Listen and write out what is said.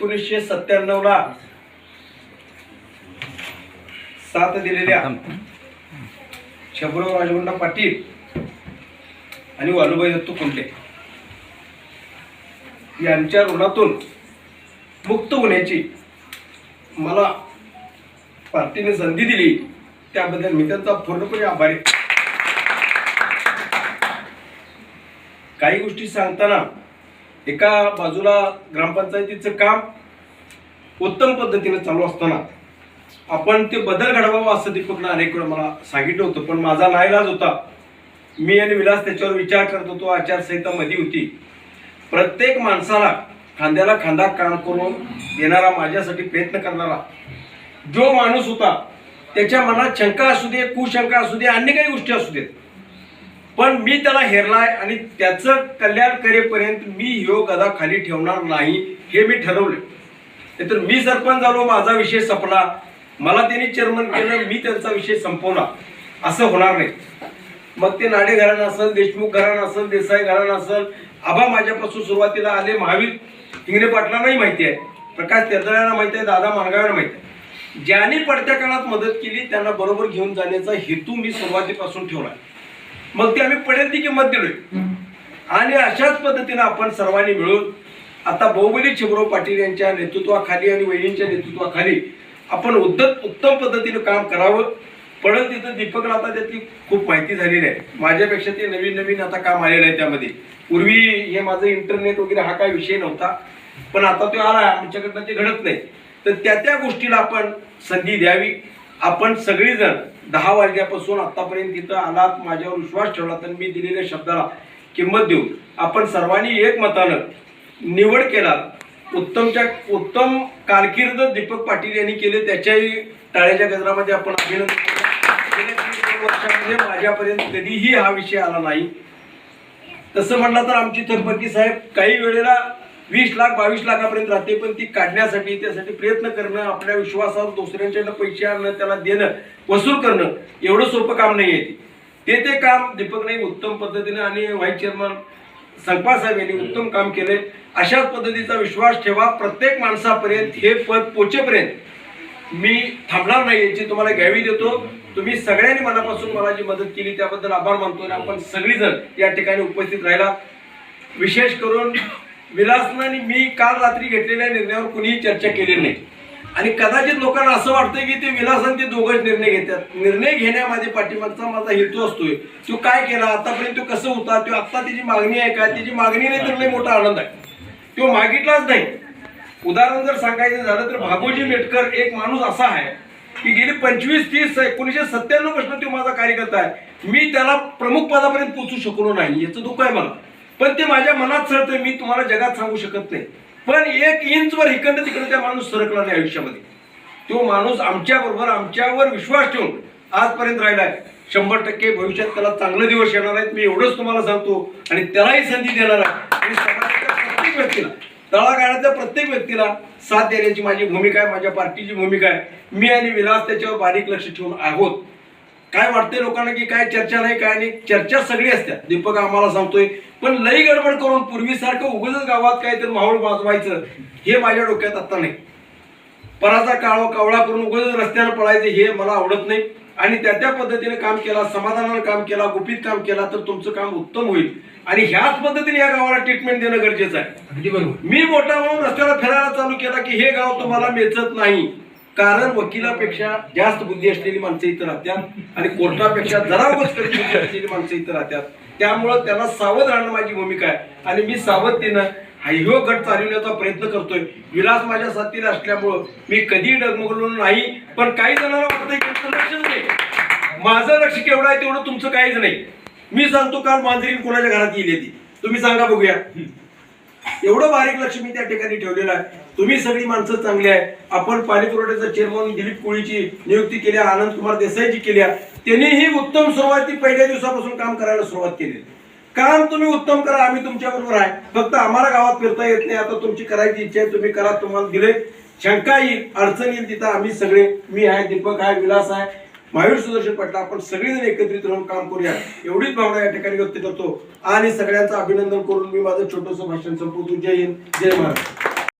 एकोणीसशे सत्त्याण्णव ला साथ दिलेल्या शंभूराव राजगुंडा पाटील आणि वालुबाई दत्तू कुंटे यांच्या ऋणातून मुक्त होण्याची मला पार्टीने संधी दिली त्याबद्दल मी त्यांचा पूर्णपणे आभारी. काही गोष्टी सांगताना एका बाजूला ग्रामपंचायतीचं काम उत्तम पद्धतीने चालू असताना आपण ते बदल घडवावं असं दीपकनं अनेक वेळा मला सांगितलं होतं. पण माझा नाईलाज होता. मी आणि विलास त्याच्यावर विचार करत होतो. आचारसंहिता मध्ये होती. प्रत्येक माणसाला खांद्याला खांदा काम करून देणारा माझ्यासाठी प्रयत्न करणारा जो माणूस होता त्याच्या मनात शंका असू दे कुशंका असू दे अन्य काही गोष्टी असू देत. पण मी त्याला हेरलाय आणि त्याचं कल्याण करेपर्यंत मी ह्यो गदा खाली ठेवणार नाही हे मी ठरवलं तर मी सरपंच झालो माझा विषय संपला. मला त्यांनी चेअरमन केलं मी त्यांचा विषय संपवला. असं होणार नाही. मग ते नाडे घराणं असेल देशमुख घराणं असेल देसाई घराणं असेल आबा माझ्यापासून सुरुवातीला आले महावीर. हिंगणे पाटलांनाही माहिती आहे. प्रकाश तेतळ्यांना माहिती आहे दादा मानगाव्यांना माहिती आहे. ज्यांनी पडत्या काळात मदत केली त्यांना बरोबर घेऊन जाण्याचा हेतू मी सुरुवातीपासून ठेवला मग ते आम्ही पडेल ती किंमत दिलोय. आणि अशाच पद्धतीने आपण सर्वांनी मिळून आता बहुबली शिवराव पाटील यांच्या नेतृत्वाखाली आणि वहिनींच्या नेतृत्वाखाली आपण उद्दत उत्तम पद्धतीने काम करावं. पडत तिथं दीपकला आता त्यातली खूप माहिती झालेली आहे. माझ्यापेक्षा ते नवीन नवीन आता काम आलेलं आहे त्यामध्ये. पूर्वी हे माझं इंटरनेट वगैरे हा काही विषय नव्हता. पण आता तो आला आमच्याकडनं ते घडत नाही. तर त्या त्या गोष्टीला आपण संधी द्यावी. आपण सगळीजण दहा वाजल्यापासून आतापर्यंत तिथं आलात माझ्यावर विश्वास ठेवला तर मी दिलेल्या शब्दाला किंमत देऊ. आपण सर्वांनी एकमतानं निवड केला उत्तमच्या उत्तम कारकीर्द दीपक पाटील यांनी केले त्याच्याही टाळ्याच्या गजरामध्ये आपण अभिनंदन वर्षामध्ये माझ्यापर्यंत कधीही हा विषय आला नाही. तसं म्हटलं तर आमची थरपती साहेब काही वेळेला वीस लाख बावीस लाखापर्यंत राहते पण ती काढण्यासाठी त्यासाठी प्रयत्न करणं आपल्या विश्वासावर दुसऱ्यांच्याकडनं पैसे आणणं त्याला देणं वसूल करणं एवढं सोपं काम नाही आहे ते ते काम दीपक नाईक उत्तम पद्धतीने आणि व्हाईस चेअरमन संपा साहेब यांनी उत्तम काम केले अशाच पद्धतीचा विश्वास ठेवा. प्रत्येक माणसापर्यंत हे पद पोचेपर्यंत मी थांबणार नाही याची तुम्हाला घ्यावी देतो. तुम्ही सगळ्यांनी मनापासून मला जी मदत केली त्याबद्दल आभार मानतो आणि आपण सगळीजण या ठिकाणी उपस्थित राहिला. विशेष करून विलासनं आणि मी काल रात्री घेतलेल्या निर्णयावर कुणीही चर्चा केलेली नाही. आणि कदाचित लोकांना असं वाटतं की ते विलासन ते दोघंच निर्णय घेतात. निर्णय घेण्यामध्ये पाठिंबाचा माझा हेतू असतोय. तो काय केला? आतापर्यंत तो कसं होता? तो आता त्याची मागणी आहे का? त्याची मागणी नाही तर लय मोठा आनंद आहे. तो मागितलाच नाही. उदाहरण जर सांगायचं झालं तर भागोजी मेटकर एक माणूस असा आहे की गेली पंचवीस तीस एकोणीसशे सत्त्याण्णवपासून तो माझा कार्यकर्ता आहे. मी त्याला प्रमुख पदापर्यंत पोचू शकलो नाही. याचं दुःख आहे मला. पण ते माझ्या मनात सरतं मी तुम्हाला जगात सांगू शकत नाही. पण एक इंचवर इकडं तिकडे त्या माणूस सरकला नाही आयुष्यामध्ये. तो माणूस आमच्या बरोबर आमच्यावर विश्वास ठेवून आजपर्यंत राहिलाय. शंभर टक्के भविष्यात त्याला चांगले दिवस येणार आहेत मी एवढंच तुम्हाला सांगतो. आणि त्यालाही संधी देणार आहे आणि प्रत्येक व्यक्तीला तळागाळातल्या प्रत्येक व्यक्तीला साथ देण्याची माझी भूमिका आहे माझ्या पार्टीची भूमिका आहे. मी आणि विलास त्याच्यावर बारीक लक्ष ठेवून आहोत. काय वाटते लोकांना की काय चर्चा नाही काय नाही? चर्चा सगळी असत्या. दीपक आम्हाला सांगतोय पण लई गडबड करून पूर्वीसारखं उगाच गावात काहीतरी माहोल वाजवायचं हे माझ्या डोक्यात आता नाही. पराचा काळ कावळा करून उगाच रस्त्यानं पळायचं हे मला आवडत नाही. आणि त्या त्या पद्धतीने काम केला समाधानानं काम केला गुपित काम केला तर तुमचं काम उत्तम होईल. आणि ह्याच पद्धतीने या गावाला ट्रीटमेंट देणं गरजेचं आहे. अगदी बरोबर. मी मोठा म्हणून रस्त्याला फिरायला चालू केला की हे गाव तुम्हाला मेचत नाही. कारण वकिलापेक्षा जास्त बुद्धी असलेली माणसं इथं राहतात आणि कोर्टापेक्षा जरा बुद्धी असलेली माणसं इथं राहतात त्यामुळं त्याला सावध राहणं माझी भूमिका आहे. आणि मी सावधतेनं हा ह्यो गट चालवण्याचा प्रयत्न करतोय. विलास माझ्या साथीला असल्यामुळं मी कधी डगमगलो नाही पण काही जणांना वाटतं की तुमचं लक्षच नाही. माझं लक्ष केवढं आहे तेवढं तुमचं काहीच नाही. मी सांगतो काल मांजरी कोणाच्या घरात गेली ती तुम्ही सांगा बघूया. एवढं बारीक लक्ष मी त्या ठिकाणी ठेवलेलं आहे. तुम्ही सगळी माणसं चांगली आहे. आपण पाणी पुरवठ्याचा चेअरमन दिलीप कोळीची नियुक्ती केली आनंद कुमार देसाईची केली त्यांनीही उत्तम सुरुवाती पहिल्या दिवसापासून काम करायला सुरुवात केली काम तुम्ही उत्तम करा आम्ही तुमच्या बरोबर आहे. फक्त आम्हाला गावात फिरता येत नाही. आता तुमची करायची इच्छा आहे तुम्ही करा. तुम्हाला दिले शंका येईल अडचण येईल तिथं आम्ही सगळे मी आहे दीपक आहे विलास आहे महावीर सुदर्शन पाटील आपण सगळेजण एकत्रित राहून काम करूया. एवढीच भावना या ठिकाणी व्यक्त करतो. आणि सगळ्यांचं अभिनंदन करून मी माझं छोटंसं भाषण संपवतो. जय हिंद जय महाराष्ट्र.